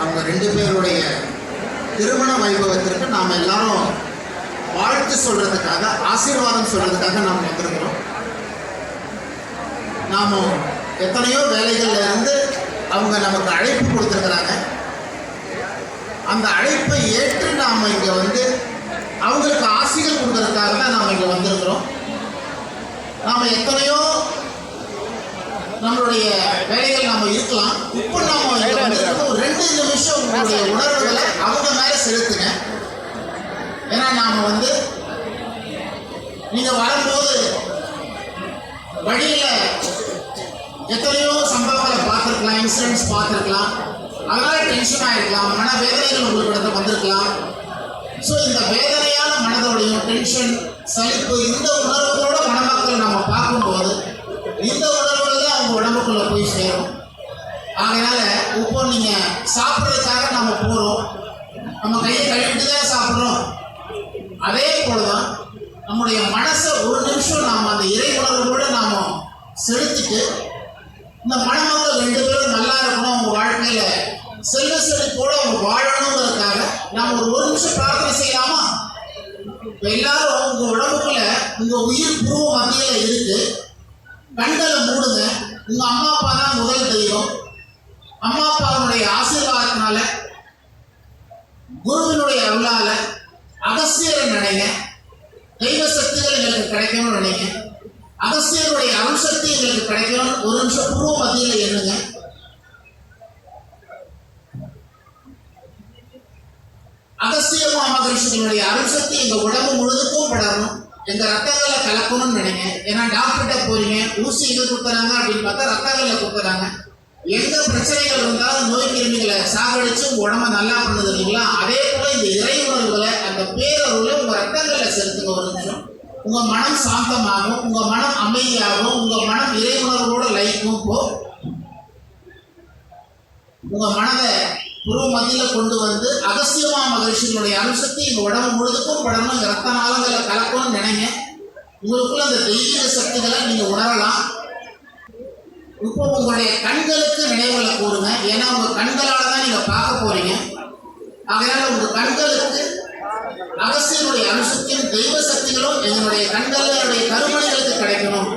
அவங்க ரெண்டு பேருடைய திருமண வைபவத்திற்கு நாம் எல்லாரும் வாழ்த்து சொல்றதுக்காக ஆசீர்வாதம் சொல்றதுக்காக நாம் வந்திருக்கிறோம். நாம் எத்தனையோ வேலைகளில் இருந்து அவங்க நமக்கு அழைப்பு கொடுத்துருக்குறாங்க. அந்த அழைப்பை ஏற்று நாம் இங்கே வந்து அவங்களுக்கு ஆசைகள் கொடுக்கறதுக்காக தான் நாம் இங்கே வந்திருக்கிறோம். நாம் எத்தனையோ நம்மளுடைய வேலைகள் நாம இருக்கலாம். இப்போ நாம ஒரு ரெண்டு நிமிஷம் உங்களுடைய உணர்வுகளை அவங்க மேல செலுத்துங்க. ஏன்னா நாம வந்து நீங்க வரும்போது வழியில எத்தனையோ சம்பவங்களை பார்த்துருக்கலாம் இன்சிடென்ட்ஸ் பார்த்துருக்கலாம். அதனால டென்ஷன் ஆயிருக்கலாம். மன வேதனைகள் உங்களுக்கு இடத்துல வந்திருக்கலாம். ஸோ இந்த வேதனையான மனதோடையும் டென்ஷன் சலிப்பு இந்த உணர்வுகளோட மணமக்கள் நம்ம பார்க்கும்போது இந்த அவங்க உடம்புக்குள்ள போய் சேரும். அதனால் இப்போ நீங்க சாப்பிட்றதுக்காக நம்ம போறோம். நம்ம கையை கழுவிட்டு தான் சாப்பிட்றோம். அதே போலதான் நம்முடைய மனசை ஒரு நிமிஷம் நாம் அந்த இறை உணர்வோட நாம செலுத்திட்டு இந்த மனமக்கள் ரெண்டு பேரும் நல்லா இருக்கணும் அவங்க வாழ்க்கையில செல்வ செழிப்போட அவங்க வாழணுங்கிறதுக்காக நாம ஒரு ஒரு நிமிஷம் பிரார்த்தனை செய்யலாமா? இப்ப எல்லாரும் உங்க உடம்புக்குள்ள உங்க உயிர் பூர்வ மத்தியில இருக்கு. கண்களை மூடுங்க. உங்க அம்மா அப்பா தான் முதல் தெய்வம். அம்மா அப்பாவுடைய ஆசீர்வாதத்தினால குருவினுடைய அருளால அகஸ்தியரை நினைங்க. தெய்வ சக்திகள் எங்களுக்கு கிடைக்கணும்னு நினைங்க. அகஸ்தியருடைய அருள் சக்தி எங்களுக்கு கிடைக்கணும் ஒரு நிமிஷம் பூர்வ மத்தியில எண்ணுங்க. அகஸ்திய மாமகரிஷனுடைய அருள் சக்தி எங்க உடம்பு முழுதுக்கும் படணும் எங்க ரத்தங்களை கலக்கணும்னு நினைங்க. ஏன்னா டாக்டர்கிட்ட போறீங்க ஊசி இது கொடுக்குறாங்க அப்படின்னு பார்த்தா ரத்தங்களை கொடுக்குறாங்க. எந்த பிரச்சனைகள் இருந்தாலும் நோய் கிருமிகளை சாகடிச்சு உங்க உடம்ப நல்லா பண்ணுது இல்லைங்களா? அதே போல இந்த இறை உணர்வுகளை அந்த பேரருளை உங்க ரத்தங்களை செலுத்துங்க ஒரு நிமிஷம். உங்க மனம் சாந்தமாகும் உங்க மனம் அமைதியாகும் உங்க மனம் இறை உணர்வோட லைக்கும் போ. உங்க மனதை குரு மத்தியில கொண்டு வந்து அகஸ்தியமா மகிழ்ச்சியினுடைய அம்சத்தை இந்த உடம்பு முழுதுக்கும் படணும் இந்த ரத்த நாளங்களை கலக்கணும்னு நினைங்க. உங்களுக்குள்ள அந்த தெய்வீக சக்திகளை நீங்க உணரலாம். இப்போ உங்களுடைய கண்களுக்கு நினைவுகளை கூறுங்க. ஏன்னா உங்க கண்களால தான் நீங்க பார்க்க போறீங்க. ஆகையால உங்க கண்களுக்கு அகஸ்தியனுடைய அம்சத்தின் தெய்வ சக்திகளும் எங்களுடைய கண்களுடைய கருமணிகளுக்கு கிடைக்கணும்.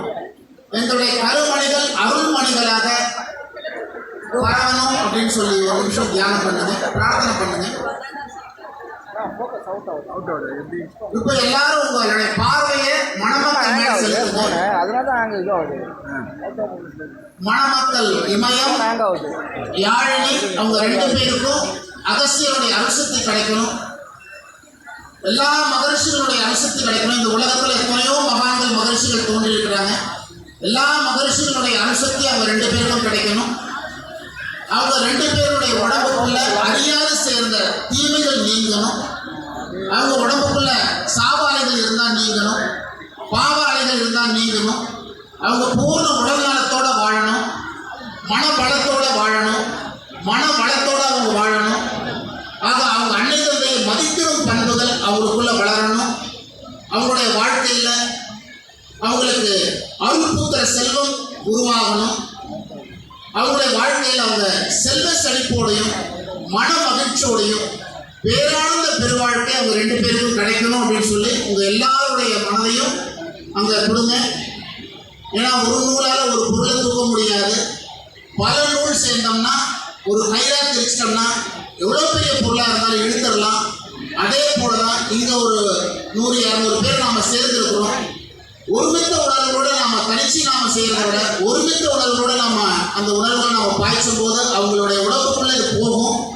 எங்களுடைய கருமணிகள் அருள் வரணும் அப்படின்னு சொல்லி ஒரு நிமிஷம் தியானம் பண்ணுங்க பிரார்த்தனை பண்ணுங்க. இப்போ எல்லாரும் உங்களுடைய பார்வையை மணமக்கள் மேல் செலுத்துங்க. மணமக்கள் இமயம் யாழினி அவங்க ரெண்டு பேருக்கும் அகஸ்தியருடைய அரிசக்தி கிடைக்கணும். எல்லா மகரிஷிகளுடைய அரிசக்தி கிடைக்கணும். இந்த உலகத்துல எத்தனையோ மகான்கள் மகரிஷிகள் தோன்றி இருக்கிறாங்க எல்லா மகரிஷிகளுடைய அரிசக்தி அவங்க ரெண்டு கிடைக்கணும் அவங்க ரெண்டு பேருடைய உடம்புக்குள்ள அறியாத சேர்ந்த தீமைகள் நீங்கணும். அவங்க உடம்புக்குள்ள சாவாலைகள் இருந்தால் நீங்கணும். பாவாலைகள் இருந்தால் நீங்கணும். அவங்க பூர்ண உடல்நலத்தோட வாழணும். மன பலத்தோட வாழணும். மன வளத்தோட அவங்க வாழணும். ஆக அவங்க அன்னை தந்தையை மதிக்கும் பண்புகள் அவங்களுக்குள்ள வளரணும். அவங்களுடைய வாழ்க்கையில் அவங்களுக்கு அருள் பூத்துற செல்வம் உருவாகணும். அவங்களுடைய வாழ்க்கையில் அவங்க செல்வ செழிப்போடையும் மன மகிழ்ச்சியோடையும் பேரானந்த பெருவாழ்க்கை அவங்க ரெண்டு பேருக்கும் கிடைக்கணும் அப்படின்னு சொல்லி உங்க எல்லாருடைய மனதையும் அங்க கொடுங்க. ஏன்னா ஒரு நூலால ஒரு பொருளை தூக்க முடியாது. பல நூல் சேர்ந்தோம்னா ஒரு கயிறா திரிச்சிட்டோம்னா எவ்வளோ பெரிய பொருளாக இருந்தாலும் இழுத்துடலாம் அதே போல தான் இங்கே ஒரு நூறு இரநூறு பேர் நாம் சேர்ந்துருக்கிறோம். ஒருமித்த உடல் நாம நாம செய்யறத ஒருமித்த உணர்வோட நாம அந்த உணர்வை நாம பாய்ச்சும் போது அவங்களுடைய உடம்புக்குள்ள இது போகும்.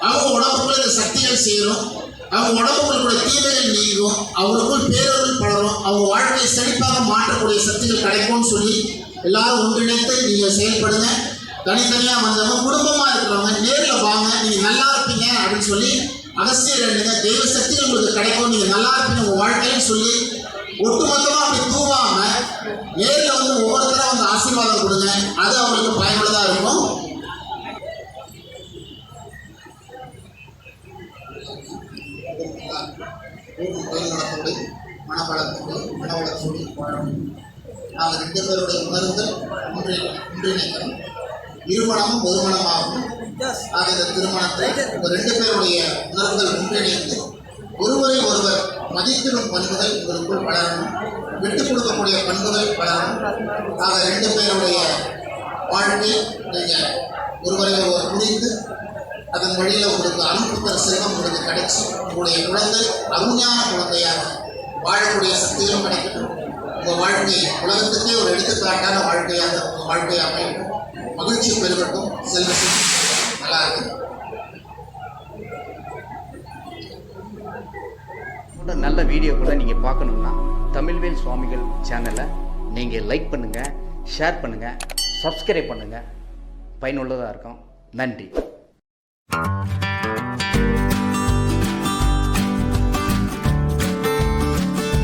அவங்க உடம்புக்குள்ள இந்த சக்திகள் சேரும். அவங்க உடம்புக்குள்ள தீமைகள் நீங்கும். அவங்களுக்குள் பேரருள் பலரும் அவங்க வாழ்க்கையை செழிப்பாக மாற்றக்கூடிய சக்திகள் கிடைக்கும்னு சொல்லி எல்லாரும் ஒன்றிணைத்து நீங்க செயல்படுங்க. தனித்தனியா வந்தவங்க குடும்பமா இருக்கிறவங்க நேரில் வாங்க. நீங்க நல்லா இருப்பீங்க அப்படின்னு சொல்லி அகஸ்தியர் எண்ணுங்க தெய்வ சக்திகள் உங்களுக்கு கிடைக்கும். நீங்க நல்லா இருப்பீங்க உங்க வாழ்க்கைன்னு சொல்லி ஒட்டுமொத்தமா அப்படி தூவாம நேர்ல வந்து ஒவ்வொருத்தரா வந்து ஆசீர்வாதம் கொடுங்க. அது அவங்களுக்கு பயனுள்ளதா இருக்கும். மனவளத்தோடு மனவளத்தோடு மனவளத்தோடு வாழணும் நாங்கள் ரெண்டு பேருடைய உணர்வுகள் ஒன்றிணை ஒன்றிணைக்கணும் இருமணமும் ஒருமணமாகும். ஆக இந்த திருமணத்தை ரெண்டு பேருடைய உணர்வுகள் ஒன்றிணைந்து ஒருவரை ஒருவர் மதித்திடும் பண்புகள் உங்களுக்குள் வளரணும் விட்டுக் கொடுக்கக்கூடிய பண்புகள் வளரணும் ஆக ரெண்டு பேருடைய வாழ்க்கை நீங்கள் ஒருவரை ஒருவர் புரிந்து அதன் வழியில் உங்களுக்கு அனுப்புகிற செல்வம் உங்களுக்கு கிடைச்சி. உங்களுடைய குழந்தை அருமையான குழந்தையாக வாழக்கூடிய சக்திகளும் கிடைக்கட்டும். உங்கள் வாழ்க்கை உலகத்துக்கே ஒரு எடுத்துக்காட்டான வாழ்க்கையாக உங்கள் வாழ்க்கை அமையும் மகிழ்ச்சி பெருகட்டும். செல்வம் நல்லா இருக்கு போன்ற நல்ல வீடியோக்களை நீங்கள் பார்க்கணுன்னா தமிழ்வேல் சுவாமிகள் சேனலை நீங்கள் லைக் பண்ணுங்கள் ஷேர் பண்ணுங்கள் சப்ஸ்கிரைப் பண்ணுங்கள் பயனுள்ளதாக இருக்கும். நன்றி.